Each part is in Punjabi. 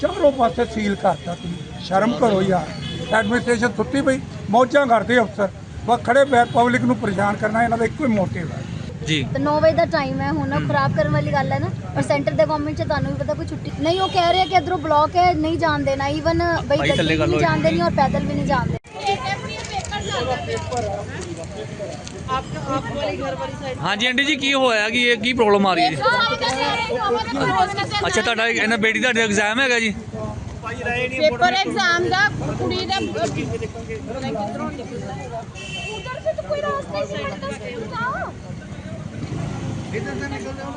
ਚਾਰੋਂ ਪਾਸੇ ਸੀਲ ਕਰਤਾ ਤੁਸੀਂ। ਸ਼ਰਮ ਕਰੋ ਯਾਰ। ਐਡਮਿਨਿਸਟ੍ਰੇਸ਼ਨ ਸੁੱਤੀ ਪਈ। ਮੌਜਾਂ ਕਰਦੇ ਅਫਸਰ। ਬਸ ਖੜੇ ਬੈਠ ਪਬਲਿਕ ਨੂੰ ਪਰੇਸ਼ਾਨ ਕਰਨਾ ਇਹਨਾਂ ਦਾ ਇੱਕੋ ਹੀ ਮੋਟਿਵ ਹੈ ਜੀ। ਤੇ 9 ਵਜੇ ਦਾ ਟਾਈਮ ਹੈ ਹੁਣ ਖਰਾਬ ਕਰਨ ਵਾਲੀ ਗੱਲ ਹੈ ਨਾ। ਪਰ ਸੈਂਟਰ ਦੇ ਗਵਰਨਮੈਂਟ ਚ ਤੁਹਾਨੂੰ ਵੀ ਪਤਾ ਕੋਈ ਛੁੱਟੀ ਨਹੀਂ ਉਹ ਕਹਿ ਰਹੇ ਕਿ ਇਧਰੋਂ ਬਲੌਕ ਹੈ ਨਹੀਂ ਜਾਣ ਦੇਣਾ। ਈਵਨ ਬਈ ਭਾਈ ਗੱਡੀ ਵੀ ਨਹੀਂ ਜਾਣ ਦੇਣੀ ਔਰ ਪੈਦਲ ਵੀ ਨਹੀਂ ਜਾਣ ਦੇਣਾ। ਹਾਂਜੀ ਆਂਟੀ ਜੀ ਕੀ ਹੋਇਆ ਕਿ ਇਹ ਕੀ ਪ੍ਰੋਬਲਮ ਆ ਰਹੀ ਹੈ ਜੀ? ਅੱਛਾ ਤੁਹਾਡਾ ਇਹਨਾਂ ਬੇਟੀ ਦਾ ਐਗਜ਼ਾਮ ਹੈਗਾ ਜੀ ਪੇਪਰ ਐਗਜ਼ਾਮ ਦਾ ਕੁੜੀ ਦਾ ਉਧਰ ਸੇ ਤਾਂ ਕੋਈ ਰਾਸਤਾ ਹੀ नहीं पड़ता क्यों जाओ इधर से निकल जाओ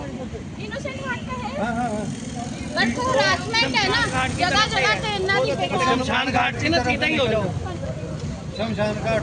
इनोसेंट घाट का है बट वो हरासमेंट है ना जगह जगह पे इतना नहीं बेकार ਸ਼ਮਸ਼ਾਨ ਘਾਟ 'ਚ ਨਾ ਸੀਧਾ ਹੀ ਹੋ ਜਾਓ ਸ਼ਮਸ਼ਾਨ ਘਾਟ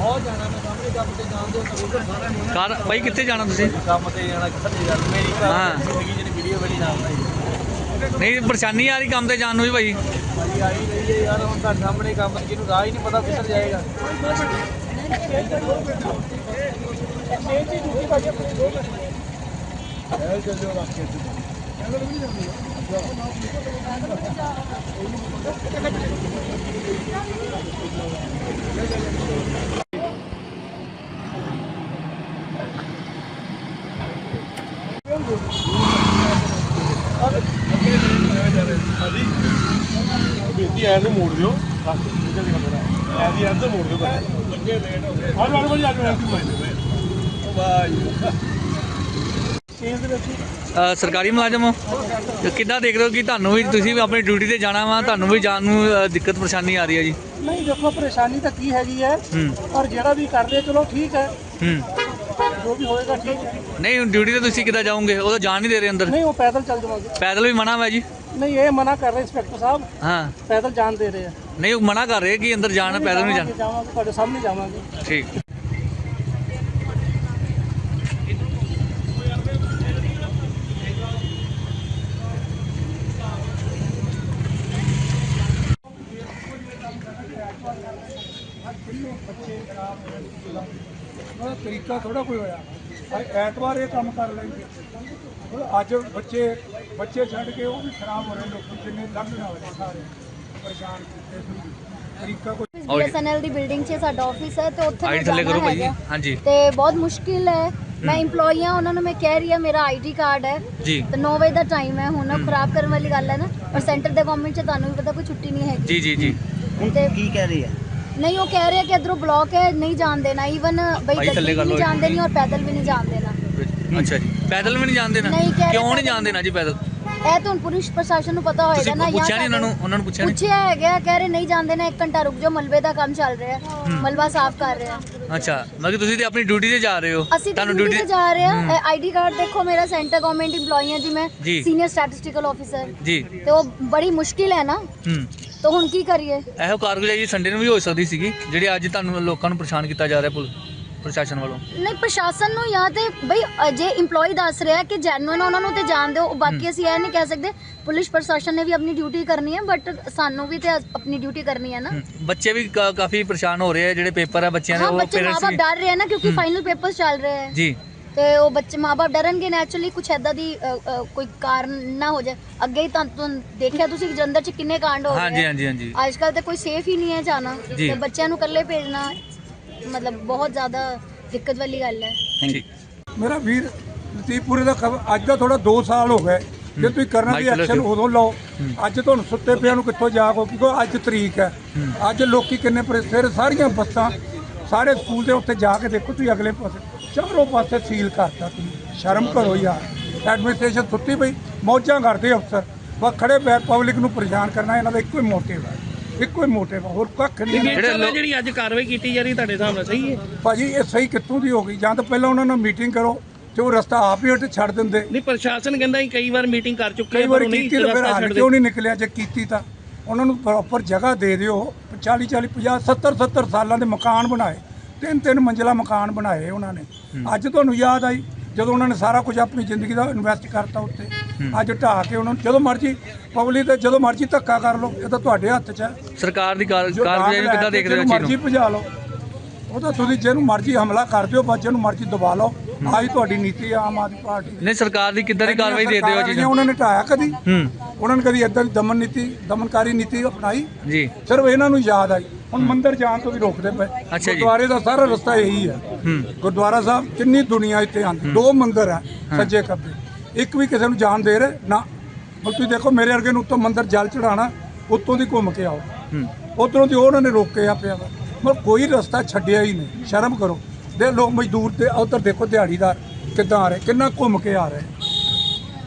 ਬਹੁਤ ਜਾਣਾ ਮੈਂ ਸਾਹਮਣੇ ਕੰਮ ਤੇ ਜਾਣ ਦਿਓ ਉਧਰ ਸਾਰਾ ਮੁੰਡਾ ਕਾਰ ਭਾਈ ਕਿੱਥੇ ਜਾਣਾ ਤੁਸੀਂ? ਕੰਮ ਤੇ ਜਾਣਾ ਕਿੱਥੇ ਗੱਲ ਮੇਰੀ ਹਾਂ। ਘਰ ਜ਼ਿੰਦਗੀ ਜਿਹੜੀ ਵੀਡੀਓ ਬੜੀ ਨਾਲ ਬਣਾਈ। ਨਹੀਂ ਪਰੇਸ਼ਾਨੀ ਆ ਰਹੀ ਕੰਮ ਤੇ ਜਾਣ ਨੂੰ ਵੀ ਭਾਈ ਭਾਈ ਆਈ ਰਹੀ ਹੈ ਯਾਰ ਹੁਣ ਤੁਹਾਡੇ ਸਾਹਮਣੇ ਕੰਮ ਤੇ ਕਿਹਨੂੰ ਰਾਹ ਹੀ ਨਹੀਂ ਪਤਾ ਕਿੱਧਰ ਜਾਏਗਾ। ਨੂੰ ਮੋੜ ਦਿਓ। ਬਸ ਨਿਕਲ ਮੇਰਾ ਐ ਮੋੜ ਬਸ ਲੇਟ ਹੋ ਗਏ ਸਰਕਾਰੀ ਮੁਲਾਜ਼ਮ ਹੋ? ਕਿੱਦਾਂ ਦੇਖ ਰਹੇ ਹੋ ਕਿ ਤੁਹਾਨੂੰ ਵੀ ਤੁਸੀਂ ਵੀ ਆਪਣੀ ਡਿਊਟੀ ਤੇ ਜਾਣਾ ਵਾ ਤੁਹਾਨੂੰ ਵੀ ਜਾਣ ਨੂੰ ਦਿੱਕਤ ਪਰੇਸ਼ਾਨੀ ਆ ਰਹੀ ਹੈ ਜੀ? ਨਹੀਂ ਦੇਖੋ ਪਰੇਸ਼ਾਨੀ ਤਾਂ ਕੀ ਹੈਗੀ ਹੈ ਹੂੰ। ਪਰ ਜਿਹੜਾ ਵੀ ਕਰ ਰਿਹਾ ਚਲੋ ਠੀਕ ਹੈ। ਹੂੰ। ਜੋ ਵੀ ਹੋਏਗਾ ਠੀਕ ਹੈ। ਨਹੀਂ ਡਿਊਟੀ ਤੇ ਤੁਸੀਂ ਕਿੱਦਾਂ ਜਾਓਗੇ? ਉਹ ਤਾਂ ਜਾਣ ਨਹੀਂ ਦੇ ਰਹੇ ਅੰਦਰ। ਨਹੀਂ ਉਹ ਪੈਦਲ ਚੱਲ ਜਾਵਾਂਗੇ। ਪੈਦਲ ਵੀ ਮਨਾ ਵਾ ਜੀ? ਨਹੀਂ ਇਹ ਮਨਾ ਕਰ ਰਹੇ ਇੰਸਪੈਕਟਰ ਸਾਹਿਬ। ਹਾਂ। ਪੈਦਲ ਜਾਣ ਦੇ ਰਹੇ ਆ। ਨਹੀਂ ਉਹ ਮਨਾ ਕਰ ਰਹੇ ਕਿ ਅੰਦਰ ਜਾਣਾ ਪੈਦਲ ਨਹੀਂ ਜਾਣਾ। ਜਾਵਾਂਗੇ ਤੁਹਾਡੇ ਸਾਹਮਣੇ ਜਾਵਾਂਗੇ। ਠੀਕ। ਤਰੀਕਾ ਥੋੜਾ ਕੋਈ ਹੋਇਆ। ਐਤਵਾਰ ਇਹ ਕੰਮ ਕਰ ਲੈਂਗੇ ਹੁਣ ਅੱਜ ਬੱਚੇ ਬੱਚੇ ਛੱਡ ਕੇ ਉਹ ਵੀ ਖਰਾਬ ਹੋ ਰਹੇ ਲੋਕੀ ਜਿੰਨੇ ਲੰਘਣ ਵਾਲੇ ਸਾਰੇ। ਪਰੇਸ਼ਾਨ ਕੀਤੇ ਸੀ। ਤਰੀਕਾ ਕੋਈ ਬੀਐਸਐਨਐਲ ਦੀ ਬਿਲਡਿੰਗ 'ਚ ਸਾਡਾ ਆਫਿਸ ਹੈ ਤੇ ਉੱਥੇ ਆਈਡੀ ਮੈਂ ਥੱਲੇ ਜਾਣਾ ਕਰੋ ਭਾਈ। ਹਾਂਜੀ। ਤੇ ਬਹੁਤ ਮੁਸ਼ਕਿਲ ਹੈ। ਮੈਂ EMPLOYE ਹਾਂ ਉਹਨਾਂ ਨੂੰ ਮੈਂ ਕਹਿ ਰਹੀ ਹਾਂ ਮੇਰਾ ਆਈਡੀ ਕਾਰਡ ਹੈ। ਜੀ। ਤੇ 9 ਵਜੇ ਦਾ ਟਾਈਮ ਹੈ ਹੁਣ ਖਰਾਬ ਕਰਨ ਵਾਲੀ ਗੱਲ ਹੈ ਨਾ। ਪਰ ਸੈਂਟਰ ਦੇ ਗਵਰਨਮੈਂਟ ਚ ਤੁਹਾਨੂੰ ਵੀ ਪਤਾ ਕੋਈ ਛੁੱਟੀ ਨਹੀਂ ਹੈਗੀ। ਜੀ ਜੀ ਜੀ। ਤੇ ਕੀ ਕਹਿ ਰਹੀ ਹੈ? ਨਹੀਂ ਉਹ ਕਹਿ ਰਹੇ ਕਿ ਇਧਰੋਂ ਬਲੌਕ ਹੈ ਨਹੀਂ ਜਾਣ ਦੇਣਾ ਈਵਨ ਬਈ ਗੱਡੀ ਨਹੀਂ। ਜਾਣ ਦੇਣੀ ਔਰ ਪੈਦਲ ਵੀ ਨਹੀਂ ਜਾਣ ਦੇਣਾ। ਅੱਛਾ ਜੀ। ਪੈਦਲ ਵੀ ਨਹੀਂ ਜਾਣ ਦੇਣਾ? ਨਹੀਂ, ਕਹਿ ਰਹੇ ਕਿਉਂ ਨਹੀਂ ਜਾਣ ਦੇਣਾ ਜੀ ਪੈਦਲ? ਇਹ ਤਾਂ ਪੁਲਿਸ ਪ੍ਰਸ਼ਾਸਨ ਨੂੰ ਪਤਾ ਹੋਏਗਾ ਨਾ ਪੁੱਛਿਆ ਨਹੀਂ ਉਹਨਾਂ ਨੂੰ? ਉਹਨਾਂ ਨੂੰ ਪੁੱਛਿਆ ਨਹੀਂ? ਪੁੱਛਿਆ ਹੈਗਾ ਕਹਿ ਰਹੇ ਨਹੀਂ ਜਾਣ ਦੇਣਾ ਇੱਕ ਘੰਟਾ ਰੁਕ ਜਾਓ ਮਲਬੇ ਦਾ ਕੰਮ ਚੱਲ ਰਿਹਾ ਮਲਬਾ ਸਾਫ਼ ਕਰ ਰਹੇ। ਅੱਛਾ ਮਤਲਬ ਤੁਸੀਂ ਤੇ ਆਪਣੀ ਡਿਊਟੀ ਤੇ ਜਾ ਰਹੇ ਹੋ। ਅਸੀਂ ਤਾਂ ਡਿਊਟੀ ਤੇ ਜਾ ਰਹੇ ਆ ਆਈਡੀ ਕਾਰਡ ਦੇਖੋ ਮੇਰਾ ਸੈਂਟਰ ਗਵਰਨਮੈਂਟ EMPLOYE ਹਾਂ ਜੀ ਮੈਂ। ਸੀਨੀਅਰ ਸਟੈਟਿਸਟੀਕਲ ਆਫੀਸਰ ਜੀ। ਤੇ ਉਹ ਬੜੀ ਮੁਸ਼ਕਿਲ ਹੈ ਨਾ। ਤਾਂ ਹੁਣ ਕੀ ਕਰੀਏ? ਇਹੋ ਕਾਰਗੁਜ਼ਾਰੀ ਸੰਡੇ ਨੂੰ ਵੀ ਹੋ ਸਕਦੀ ਸੀਗੀ ਜਿਹੜੇ ਅੱਜ ਤੁਹਾਨੂੰ ਲੋਕਾਂ ਨੂੰ ਪਰੇਸ਼ਾਨ ਕੀਤਾ ਜਾ ਰਿਹਾ ਪੁਲ ਪ੍ਰਸ਼ਾਸਨ ਵੱਲੋਂ। ਨਹੀਂ ਪ੍ਰਸ਼ਾਸਨ ਨੂੰ ਜਾਂ ਤੇ ਬਈ ਅ, ਜੇ EMPLOYE ਦੱਸ ਰਿਹਾ ਕਿ ਜੈਨੂਇਨ ਉਹਨਾਂ ਨੂੰ ਤੇ ਜਾਣ ਦਿਓ। ਬਾਕੀ ਅਸੀਂ ਇਹ ਨਹੀਂ ਕਹਿ ਸਕਦੇ ਪੁਲਿਸ ਪ੍ਰਸ਼ਾਸਨ ਨੇ ਵੀ ਆਪਣੀ ਡਿਊਟੀ ਕਰਨੀ ਹੈ ਬਟ ਸਾਨੂੰ ਵੀ ਤੇ ਆਪਣੀ ਡਿਊਟੀ ਕਰਨੀ ਹੈ ਨਾ। ਬੱਚੇ ਵੀ ਕਾ- ਕਾਫੀ ਪਰੇਸ਼ਾਨ ਹੋ ਰਹੇ ਆ ਜਿਹੜੇ ਪੇਪਰ ਆ ਬੱਚਿਆਂ ਦੇ ਹਾਂ ਉਹ ਬੱਚੇ ਮਾਪੇ ਡਰ ਰਹੇ ਹੈ ਨਾ ਕਿਉਂਕਿ ਫਾਈਨਲ ਪੇਪਰਸ ਚੱਲ ਰਹੇ ਹੈ ਜੀ। ਤੇ ਉਹ ਬੱਚੇ ਮਾਪੇ ਡਰਨਗੇ ਨੈਚੁਰਲੀ ਕੁਛ ਐਦਾਂ ਦੀ ਅ, ਅ, ਕੋਈ ਕਾਰਨ ਨਾ ਹੋ ਜਾਏ। ਅੱਗੇ ਹੀ ਤਾਂ ਤੁਹਾਨੂੰ ਦੇਖਿਆ ਤੁਸੀਂ ਜਲੰਧਰ ਚ ਕਿੰਨੇ ਕਾਂਡ ਹੋ ਹਾਂਜੀ ਰਹੇ ਹਾਂਜੀ ਹਾਂਜੀ। ਅੱਜ ਕੱਲ ਤੇ ਕੋਈ ਸੇਫ ਹੀ ਨਹੀਂ ਹੈ ਜਾਣਾ। ਜੀ। ਤੇ ਬੱਚਿਆਂ ਨੂੰ ਇਕੱਲੇ ਭੇਜਣਾ ਮਤਲਬ ਬਹੁਤ ਜ਼ਿਆਦਾ ਦਿੱਕਤ ਵਾਲੀ ਗੱਲ ਹੈ। ਠੀਕ ਮੇਰਾ ਵੀਰ ਲਤੀਪੁਰੇ ਦਾ ਖਬਰ ਅੱਜ ਦਾ ਥੋੜਾ 2 ਸਾਲ ਹੋ ਗਏ। ਜੇ ਤੁਸੀਂ ਕਰਨਾ ਦੀ ਮਾਈਕ ਐਕਸ਼ਨ। ਉਦੋਂ ਲਓ। ਅੱਜ ਤੁਹਾਨੂੰ ਸੁੱਤੇ ਪਿਆ ਨੂੰ ਕਿੱਥੋਂ ਜਾਗੋ ਕਿਉਂਕਿ ਅੱਜ ਤਰੀਕ ਹੈ। ਅੱਜ ਲੋਕੀ ਕਿੰਨੇ ਪਰੇ ਫਿਰ ਸਾਰੀਆਂ ਬੱਸਾਂ ਸਾਰੇ ਸਕੂਲ ਦੇ ਉੱਤੇ ਜਾ ਕੇ ਦੇਖੋ ਤੁਸੀਂ ਅਗਲੇ ਪਾਸੇ। ਚਾਰੋਂ ਪਾਸੇ ਸੀਲ ਕਰਤਾ ਤੁਸੀਂ। ਸ਼ਰਮ ਕਰੋ ਯਾਰ। ਐਡਮਿਨਿਸਟ੍ਰੇਸ਼ਨ ਸੁੱਤੀ ਪਈ। ਮੌਜਾਂ ਕਰਦੇ ਅਫਸਰ। ਬਸ ਖੜੇ ਬੈਠ ਪਬਲਿਕ ਨੂੰ ਪਰੇਸ਼ਾਨ ਕਰਨਾ ਇਹਨਾਂ ਦਾ ਇੱਕੋ ਹੀ ਮੋਟਿਵ ਹੈ ਇੱਕੋ ਹੀ ਮੋਟਿਵ ਹੈ ਹੋਰ ਕੱਖ ਨਹੀਂ ਹੈ। ਜਿਹੜੇ ਅੱਜ ਕਾਰਵਾਈ ਕੀਤੀ ਜਾ ਰਹੀ ਤੁਹਾਡੇ ਨਾਲ ਸਹੀ ਹੈ? ਭਾਜੀ ਇਹ ਸਹੀ ਕਿੱਥੋਂ ਦੀ ਹੋ ਗਈ? ਜਾਂ ਤਾਂ ਪਹਿਲਾਂ ਉਹਨਾਂ ਨਾਲ ਮੀਟਿੰਗ ਕਰੋ ਤੇ ਉਹ ਰਸਤਾ ਆਪ ਹੀ ਉੱਥੇ ਛੱਡ ਦਿੰਦੇ। ਨਹੀਂ ਪ੍ਰਸ਼ਾਸਨ ਕਹਿੰਦਾ ਅਸੀਂ ਕਈ ਵਾਰ ਮੀਟਿੰਗ ਕਰ ਚੁੱਕੇ ਕਈ ਹਾਂ, ਵਾਰੀ ਪਰ ਉਹ ਨਹੀਂ ਕੀਤੀ ਤਾਂ ਫਿਰ ਹੱਲ। ਕਿਉਂ ਨਹੀਂ ਨਿਕਲਿਆ? ਜੇ ਕੀਤੀ ਤਾਂ। ਉਹਨਾਂ ਨੂੰ ਪ੍ਰੋਪਰ ਜਗ੍ਹਾ ਦੇ ਦਿਓ। 40 40 50 70 70 ਸਾਲਾਂ ਦੇ ਮਕਾਨ ਬਣਾਏ। ਤਿੰਨ ਤਿੰਨ ਮੰਜ਼ਲਾ ਮਕਾਨ ਬਣਾਏ ਉਹਨਾਂ ਨੇ। ਅੱਜ ਤੁਹਾਨੂੰ ਯਾਦ ਆਈ ਜਦੋਂ ਉਹਨਾਂ ਨੇ ਸਾਰਾ ਕੁਝ ਆਪਣੀ ਜ਼ਿੰਦਗੀ ਦਾ ਇਨਵੈਸਟ ਕਰਤਾ ਉੱਤੇ। ਅੱਜ ਢਾਹ ਕੇ ਉਹਨਾਂ ਨੂੰ ਜਦੋਂ ਮਰਜ਼ੀ ਪਬਲਿਕ ਤੇ ਜਦੋਂ ਮਰਜ਼ੀ ਧੱਕਾ ਕਰ ਲਓ ਇਹ ਤਾਂ ਤੁਹਾਡੇ ਹੱਥ 'ਚ ਹੈ। ਸਰਕਾਰ ਦੀ ਕਾਰ- ਜੋ ਕਾਰਗੁਜ਼ਾਰੀ ਨੂੰ ਕਿੱਦਾਂ ਦੇਖਦੇ ਹੋ ਜਿਹਨੂੰ ਚੀਜ਼ ਮਰਜ਼ੀ ਭਜਾ ਲਓ। ਉਹ ਤਾਂ ਤੁਸੀਂ ਜਿਹਨੂੰ ਮਰਜ਼ੀ ਹਮਲਾ ਕਰ ਦਿਓ ਬੱਚੇ ਨੂੰ ਮਰਜ਼ੀ ਦਬਾ ਲਓ। ਆਹੀ ਤੁਹਾਡੀ ਨੀਤੀ ਆਮ ਆਦਮੀ ਪਾਰਟੀ ਨਹੀਂ ਸਰਕਾਰ ਦੀ ਕਿੱਦਾਂ ਦੀ ਕਾਰਵਾਈ ਦੇਖਦੇ ਹੋ ਨੂੰ ਉਹਨਾਂ ਨੇ ਢਾਇਆ ਕਦੀ? ਉਹਨਾਂ ਨੇ ਕਦੀ ਇਦਾਂ ਦੀ ਦਮਨ ਨੀਤੀ ਦਮਨਕਾਰੀ ਨੀਤੀ ਅਪਣਾਈ? ਜੀ। ਸਿਰਫ ਇਹਨਾਂ ਨੂੰ ਯਾਦ ਆਈ। ਹੁਣ ਮੰਦਿਰ ਜਾਣ ਤੋਂ ਵੀ ਰੋਕਦੇ ਪਏ। ਅੱਛਾ ਜੀ। ਗੁਰਦੁਆਰੇ ਦਾ ਸਾਰਾ ਰਸਤਾ ਇਹੀ ਹੈ। ਹੂੰ। ਗੁਰਦੁਆਰਾ ਸਾਹਿਬ ਕਿੰਨੀ ਦੁਨੀਆ ਇੱਥੇ ਆਉਂਦੀ ਦੋ ਮੰਦਿਰ ਹੈ ਸੱਜੇ ਖੱਬੇ। ਇੱਕ ਵੀ ਕਿਸੇ ਨੂੰ ਜਾਣ ਦੇ ਰਹੇ ਨਾ। ਹੁਣ ਤੁਸੀਂ ਦੇਖੋ ਮੇਰੇ ਵਰਗੇ ਨੂੰ ਉੱਤੋਂ ਮੰਦਿਰ ਜਲ ਚੜਾਣਾ ਉੱਤੋਂ ਦੀ ਘੁੰਮ ਕੇ ਆਓ। ਹੂੰ। ਉਧਰੋਂ ਦੀ ਉਹਨਾਂ ਨੇ ਰੋਕਿਆ ਪਿਆ ਵਾ। ਮਤਲਬ ਕੋਈ ਰਸਤਾ ਛੱਡਿਆ ਹੀ ਨਹੀਂ। ਸ਼ਰਮ ਕਰੋ। ਦੇ ਲੋਕ ਮਜ਼ਦੂਰ ਤੇ ਉਧਰ ਦੇਖੋ ਦਿਹਾੜੀਦਾਰ ਕਿੱਦਾਂ ਆ ਰਹੇ ਕਿੰਨਾ ਘੁੰਮ ਕੇ ਆ ਰਹੇ।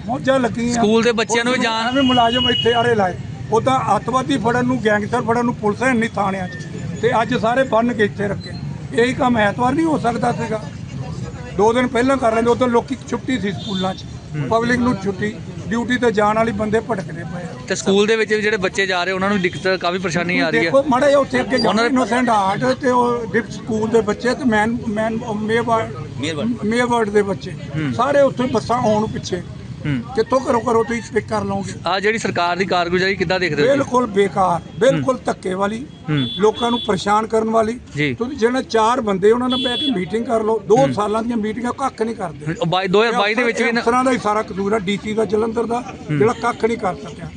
ਮੌਜਾਂ ਲੱਗੀਆਂ। ਸਕੂਲ ਦੇ ਬੱਚਿਆਂ ਨੂੰ ਵੀ ਜਾਣ- ਐਵੇਂ ਮੁਲਾਜ਼ਮ ਇੱਥੇ ਆਰੇ ਲਾਏ। ਉਦਾਂ ਅੱਤਵਾਦੀ ਫੜਨ ਨੂੰ ਗੈਂਗਸਟਰ ਫੜਨ ਨੂੰ ਪੁਲਿਸ ਹੈ ਨਹੀਂ ਥਾਣਿਆਂ 'ਚ। ਤੇ ਅੱਜ ਸਾਰੇ ਬੰਨ ਕੇ ਇੱਥੇ ਰੱਖੇ। ਇਹੀ ਕੰਮ ਐਤਵਾਰ ਨਹੀਂ ਹੋ ਸਕਦਾ ਸੀਗਾ। ਦੋ ਦਿਨ ਪਹਿਲਾਂ ਕਰ ਲੈਂਦੇ ਉਦੋਂ ਲੋਕੀ ਛੁੱਟੀ ਸੀ ਸਕੂਲਾਂ 'ਚ। ਪਬਲਿਕ ਨੂੰ ਛੁੱਟੀ ਡਿਊਟੀ ਤੇ ਜਾਣ ਵਾਲੀ ਬੰਦੇ ਭਟਕਦੇ ਪਏ ਆ। ਤੇ ਸਕੂਲ ਦੇ ਵਿੱਚ ਵੀ ਜਿਹੜੇ ਬੱਚੇ ਜਾ ਰਹੇ ਉਹਨਾਂ ਨੂੰ ਦਿੱਕਤ ਕਾਫੀ ਪਰੇਸ਼ਾਨੀ ਆ ਰਹੀ ਹੈ ਦੇਖੋ ਮਾੜਾ ਜਿਹਾ ਉੱਥੇ ਅੱਗੇ ਜਾਣਾ ਉਹਨਾਂ ਦੇ- ਇਨੋਸੈਂਟ ਹਾਰਟ ਤੇ ਉਹ ਡਿਪ ਸਕੂਲ ਦੇ ਬੱਚੇ ਤੇ ਮੈਨ ਮੈਨ ਮੇਵਾਰਡ ਮੇਵਾਰਡ ਦੇ ਬੱਚੇ। ਸਾਰੇ ਉੱਥੇ ਬੱਸਾਂ ਆਉਣ ਪਿੱਛੇ। ਕਿੱਥੋਂ ਕਰੋ ਕਰੋ ਤੁਸੀਂ ਸਪਿਕ ਕਰ ਲਓਗੇ? ਆ ਜਿਹੜੀ ਸਰਕਾਰ ਦੀ ਕਾਰਗੁਜ਼ਾਰੀ ਕਿੱਦਾਂ ਦੇਖਦੇ ਹੋ? ਬਿਲਕੁਲ ਬੇਕਾਰ ਬਿਲਕੁਲ ਧੱਕੇ ਵਾਲੀ ਲੋਕਾਂ ਨੂੰ ਪਰੇਸ਼ਾਨ ਕਰਨ ਵਾਲੀ। ਤੁਸੀਂ ਜਿਹੜਾ ਚਾਰ ਬੰਦੇ ਉਹਨਾਂ ਨਾਲ ਬਹਿ ਕੇ ਮੀਟਿੰਗ ਕਰ ਲਓ ਦੋ ਸਾਲਾਂ ਦੀਆਂ ਮੀਟਿੰਗਾਂ ਕੱਖ ਨਹੀਂ ਕਰਦੇ। ਉਹ ਬਾਈ 2022 ਦੇ ਵਿੱਚ ਵੀ ਨਾ- ਅਫਸਰਾਂ ਦਾ ਹੀ ਸਾਰਾ ਕਸੂਰ ਹੈ ਡੀਸੀ ਦਾ ਜਲੰਧਰ ਦਾ ਜਿਹੜਾ ਕੱਖ ਨਹੀਂ ਕਰ ਸਕਿਆ।